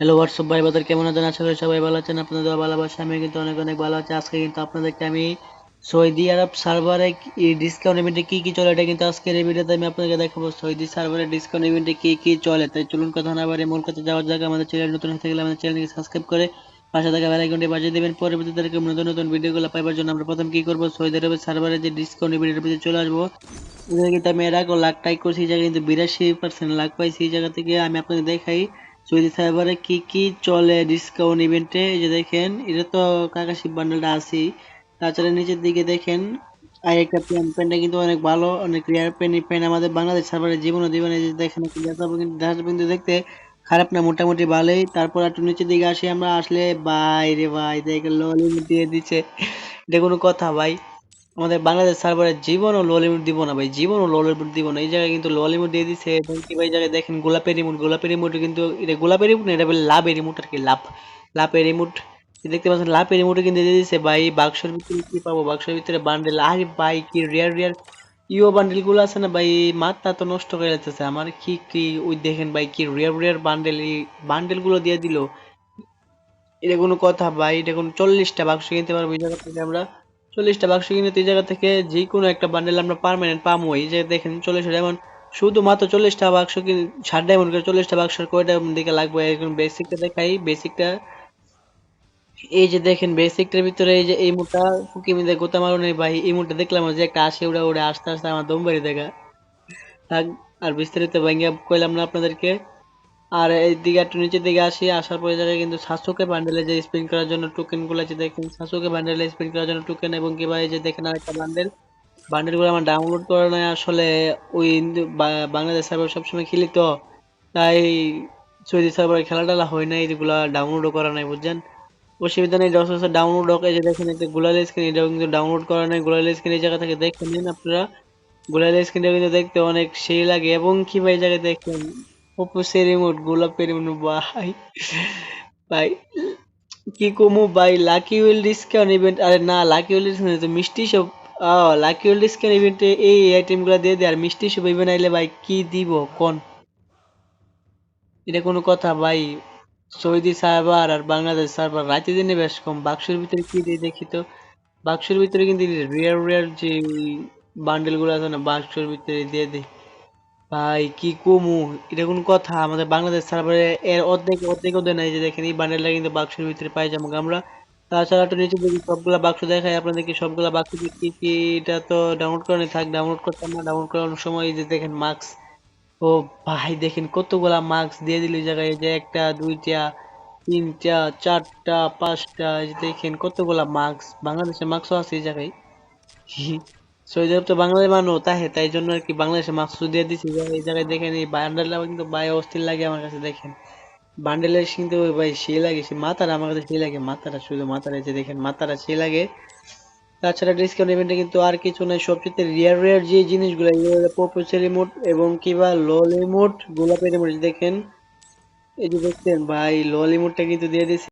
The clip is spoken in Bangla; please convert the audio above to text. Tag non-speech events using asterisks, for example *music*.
হ্যালো হোয়াটসঅ্যাপ ভাই? বাজার কেমন আছেন? আশা করি সবাই ভালো আছেন, আপনাদের ভালোবাসা, আমি কিন্তু অনেক অনেক ভালো আছি। আজকে কিন্তু আপনাদেরকে আমি সৌদি আরব সার্ভারে ডিসকাউন্ট ইভেন্টে কি কি চলে, এটা কিন্তু আজকের এই ভিডিওতে আমি আপনাদেরকে দেখাবো। সৌদি সার্ভারে ডিসকাউন্ট ইভেন্টে কি কি চলে? তাই চলুন কথা না বাড়ি মূল কথা যাওয়ার জায়গা আমাদের চ্যানেল নতুন হতে গেলে আমাদের চ্যানেলকে সাবস্ক্রাইব করে পাশে থাকা বেল আইকনটি বাজিয়ে দেবেন। পরবর্তীতে এরকম নতুন নতুন ভিডিওগুলো পাইবার জন্য আমরা প্রথম কি করব? সৌদি আরবের সার্ভারে যে ডিসকাউন্ট ইভেন্টের ভিতরে চলে আসব। কিন্তু আমি এর লাখ টাই করছি, এই জায়গায় কিন্তু বিরাশি পার্সেন্ট লাখ পাইছি। এই জায়গা থেকে আমি আপনাকে দেখাই সৌদি সার্ভারে কি কি চলে ডিসকাউন্ট ইভেন্টে এই যে দেখেন, এটা তো কাকাশি বান্ডেলটা আছেই। তাছাড়া নিচের দিকে দেখেন আর একটা পেন পেনটা কিন্তু অনেক ভালো, অনেক রেয়ার এই পেন আমাদের বাংলাদেশ সার্ভারে জীবনও দিবেন এই যে দেখেন কিন্তু কিন্তু দেখতে খারাপ না, মোটামুটি ভালোই। তারপর একটু নিচের দিকে আসি আমরা, আসলে ভাই রে ভাই দেখে ললিমিট দিয়ে দিচ্ছে। এটা কোনো কথা ভাই। আমাদের বাংলাদেশ সার্ভারে জীবনও লো লিমিট দিব না ভাই, জীবনও লো লিমিট দিব না। এই জায়গায় কিন্তু লো লিমিট দিয়ে দিছে এবং কি ভাই জায়গায় দেখেন গোলাপের রিমোট গোলাপের রিমোট কিন্তু, এটা গোলাপের রিমোট না, এটা বলে লাভের রিমোট আর কি লাভ, লাভের রিমোট দেখতে পাচ্ছেন, লাভের রিমোটও কিন্তু দিয়ে দিছে ভাই, বাক্সের ভিতরে কি পাবো? বাক্সের ভিতরে বান্ডেল আরে ভাই কি রিয়ার রিয়ার ইও বান্ডেলগুলো আছে না ভাই, মাথা তো নষ্ট করে যাচ্ছে। আমার কি কি, ওই দেখেন ভাই, কি রিয়ার রিয়ার বান্ডেল এই বান্ডেলগুলো দিয়ে দিল। এটা কোনো কথা ভাই, এটা কোনো চল্লিশটা বাক্স কিনতে পারব, এই জায়গা থেকে আমরা চল্লিশটা বাক্স কিনে এই জায়গা থেকে যে কোনো একটা বান্ডেল আমরা পার্মানেন্ট পাবো এই যে দেখেন চল্লিশ ডায়মন্ড শুধুমাত্র চল্লিশটা বাক্স কিনে ষাট ডায়মন্ড করে চল্লিশটা বাক্সের কয়টা দিকে লাগবে। এখন বেসিকটা দেখাই বেসিকটা এই যে দেখেন বেসিকটার ভিতরে এই যে এই মুটা ফুকি মিদে গোতা মারো নেই ভাই। এই মুটা দেখলাম যে একটা আসে উড়ে উড়ে আস্তে আস্তে আমার দম বাড়ি দেখা আর বিস্তারিত ভাঙ্গিয়া কইলাম না আপনাদেরকে। আর এই দিকে একটু নিচের দিকে আসি, আসার পরে জায়গায় কিন্তু সাসুকে বান্ডেলে যে স্পিন করার জন্য টোকেনগুলো আছে, দেখেন সাসুকে বান্ডেলে স্পিন করার জন্য টোকেন এবং কি ভাই যে দেখেন আরেকটা বান্ডেল বান্ডেলগুলো আমার ডাউনলোড করা নাই আসলে ওই বাংলাদেশ সার্ভার সবসময় খেলি তো, তাই সৌদি সার্ভারে খেলা টেলা হয় না এইগুলা ডাউনলোডও করা নাই, বুঝছেন? অসুবিধা নেই বছর ডাউনলোড হোক, এই যে দেখেন একটা গুলাল স্ক্রিন এটাও কিন্তু ডাউনলোড করা নাই গুলাল স্ক্রিন এই জায়গা থেকে দেখে নিন আপনারা। গুলাল স্ক্রিনটা কিন্তু দেখতে অনেক সেই লাগে, এবং কি ভাই জায়গায় দেখেন ওপোসের রিমোট গোলাপের ভাই ভাই কি কমু ভাই লাকি উইল ডিসকাউন্ট ইভেন্ট আরে না লাকি উইল ডিসকাউন্ট মিষ্টি সব লাকি উইল ডিসকাউন্ট ইভেন্টে এই আইটেমগুলো দিয়ে দেয় আর মিষ্টি সব ইভেন্ট আইলে ভাই কি দিব কোন এটা কোনো কথা ভাই সৌদি সার্ভার আর বাংলাদেশ সার্ভার রাতে দিনে বেশ কম বাক্সের ভিতরে কি দিয়ে দেখি তো বাক্সের ভিতরে কিন্তু রেয়ার রেয়ার যে বান্ডেলগুলো আছে না বাক্সের ভিতরে দিয়ে দেয় ভাই, কি কমু? এটা কোন কথা। আমাদের বাংলাদেশ সার্ভারে এর অর্ধেক অর্ধেকও দেয় নাই যে দেখেন, এই বান্ডেলটা কিন্তু বাক্সের ভিতরে পাই যাব আমরা। তাছাড়া একটু নিচে দেখি সবগুলা বাক্স দেখাই, আপনাদেরকে সবগুলা বাক্স কি কি, এটা তো ডাউনলোড করে থাক ডাউনলোড করতাম না ডাউনলোড করানোর সময় এই যে দেখেন মার্কস ও ভাই, দেখেন কতগুলা মার্কস দিয়ে দিল জায়গায় যে একটা, দুইটা, তিনটা, চারটা, পাঁচটা দেখেন কতগুলা মার্কস বাংলাদেশে মার্কসও আছে এই জায়গায়। *laughs* সৌদি আরব তো বাংলাদেশ মানুষ তাই তাই জন্য আর কি বাংলাদেশে মার্কস দিয়ে দিছি এই জায়গায় দেখেন, এই বান্ডেলটা কিন্তু ভাই অস্থির লাগে আমার কাছে, দেখেন। বান্ডেলের কিন্তু ওই ভাই সে লাগে, সে মাথাটা আমার কাছে সে লাগে, মাথাটা শুধু এই যে দেখেন, মাথাটা সে লাগে। তাছাড়া ডিসকাউন্ট ইভেন্টে কিন্তু আর কিছু নাই সবচেয়ে রিয়ার রিয়ার যে জিনিসগুলো প্রপোজাল রিমোট এবং কিবা লো রিমোট গোলাপের রিমোট দেখেন। এই যে দেখছেন, ভাই লো রিমোটটা কিন্তু দিয়ে দিছে।